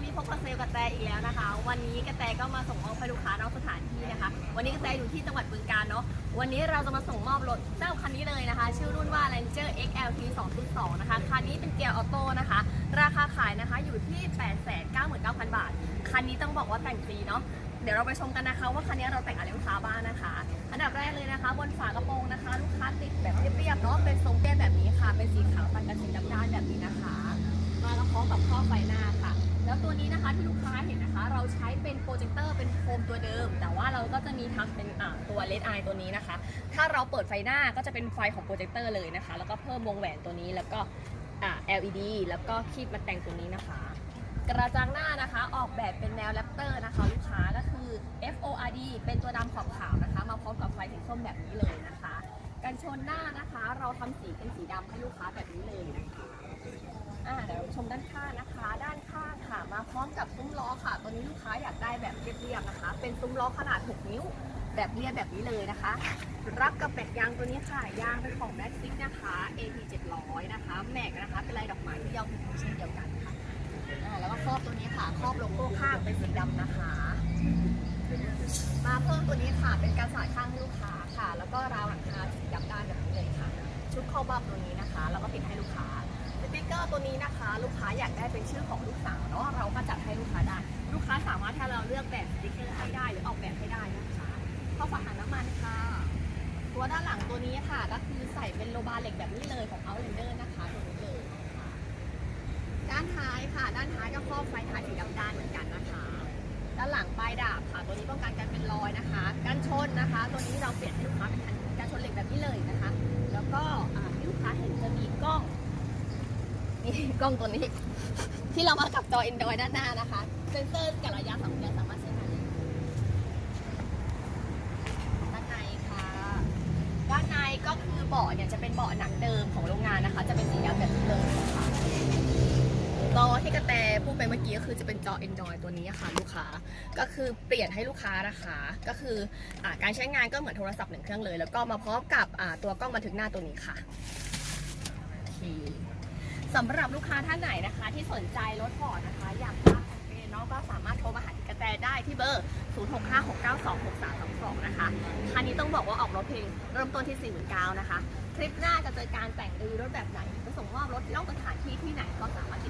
วันนี้พบกับเซลลกระแตอีกแล้วนะคะ วันนี้กระแตก็มาส่งมอบให้ลูกค้านอกสถานที่นะคะ วันนี้กระแตอยู่ที่จังหวัดบึงกาฬเนาะ วันนี้เราจะมาส่งมอบรถเจ้าคันนี้เลยนะคะ ชื่อรุ่นว่า Ranger XLT 2.2 นะคะ คันนี้เป็นเกียร์ออโต้นะคะ ราคาขายนะคะอยู่ที่ 899,000 บาท คันนี้ต้องบอกว่าแต่งฟรีเนาะ เดี๋ยวเราไปชมกันนะคะ ว่าคันนี้เราแต่งอะไรลูกค้าบ้างนะคะ อันดับแรกเลยนะคะ บนฝากระโปรงนะคะ ลูกค้าติดแบบเรียบๆเนาะ เป็นทรงเตี้ยแบบนี้ค่ะ เป็นสีขาวตัดกับสีดำด้านแบบนี้นะคะ มาพร้อมกับข้อไฟหน้า แล้วตัวนี้นะคะที่ลูกค้าเห็นนะคะ เราใช้เป็นโปรเจคเตอร์เป็นโฟมตัวเดิม แต่ว่าเราก็จะมีทำเป็นตัวเลดไอตัวนี้นะคะ ถ้าเราเปิดไฟหน้าก็จะเป็นไฟของโปรเจคเตอร์เลยนะคะ แล้วก็เพิ่มวงแหวนตัวนี้แล้วก็ LED แล้วก็คีบมาแต่งตัวนี้นะคะ กระจังหน้านะคะออกแบบเป็นแนวแรปเตอร์นะคะ ลูกค้าก็คือ FORD เป็นตัวดำขอบขาวนะคะ มาพร้อมกับไฟสีส้มแบบนี้เลยนะคะ กันชนหน้านะคะ เราทำสีเป็นสีดำให้ลูกค้าแบบนี้เลยนะคะ ร้อมกับซุ้มล้อค่ะ ตัวนี้ลูกค้าอยากได้แบบเรียบๆนะคะ เป็นซุ้มล้อขนาด 6 นิ้ว แบบเรียบแบบนี้เลยนะคะ รับกับแม็กยางตัวนี้ค่ะยางเป็นของแม็กซิกนะคะ AP 700นะคะ แม็กนะคะ เป็นลายดอกไม้ที่ยาวถึงเช่นเดียวกันค่ะแล้วก็ครอบตัวนี้ค่ะครอบโลโก้ข้างเป็นสีดำนะคะ มาเพิ่มตัวนี้ค่ะเป็นการสาดข้างลูกค้าค่ะ แล้วก็ราวหลังคาสีดำด้านแบบนี้เลยค่ะ ชุดคอบับตัวนี้นะคะ แล้วก็ติดให้ลูกค้า ติ๊กเกอร์ตัวนี้นะคะ ลูกค้าอยากได้เป็นชื่อของลูกสาวเนาะเราก็จัดให้ลูกค้าได้ ลูกค้าสามารถถ้เราเลือกแบบสติ๊กเกอร์ให้ได้หรือออกแบบให้ได้นะคะเข้าฝาถังน้ำมันค่ะ ตัวด้านหลังตัวนี้ค่ะก็คือใส่เป็นโลบาเหล็กแบบนี้เลยของ Outlander นะคะตัวนี้เลยด้านท้ายค่ะ ด้านท้ายก็ครอบไฟท้ายสีดำด้านเหมือนกันนะคะ ด้านหลังปลายดาบค่ะ ตัวนี้ป้องกันการเป็นรอยนะคะกันชนนะคะ ตัวนี้เราเปลี่ยนให้ลูกค้าเป็นกันชนเหล็กแบบนี้เลยนะคะ แล้วก็ที่ลูกค้าเห็นจะมีกล้อง นี่กล้องตัวนี้ ที่เรามากับจอ Android ด้านหน้านะคะเซนเซอร์กับระยะสองเดือนสามารถใช้งานได้ด้านในค่ะ ด้านในก็คือเบาะเนี่ยจะเป็นเบาะหนังเดิมของโรงงานนะคะ จะเป็นสีดำแบบนี้เลยค่ะจอที่กระแตพูดไปเมื่อกี้ก็คือจะเป็นจอ Android ตัวนี้ค่ะลูกค้า ก็คือเปลี่ยนให้ลูกค้านะคะ ก็คืออการใช้งานก็เหมือนโทรศัพท์หนึ่งเครื่องเลย แล้วก็มาพร้อมกับตัวกล้องบันทึกหน้าตัวนี้ค่ะโอเค สำหรับลูกค้าท่านไหนนะคะ ที่สนใจรถฟอร์ดนะคะ อยากทราบแคมเปญเนาะก็สามารถโทรมาหาที่กระแตได้ที่เบอร์ 0656926322 นะคะคันนี้ต้องบอกว่าออกรถเพลงเริ่มต้นที่ 49,000นะคะ คลิปหน้าจะเจอการแต่งรีรถแบบไหนจะส่งมอบรถนองสถานที่ที่ไหนก็สามารถติดตาม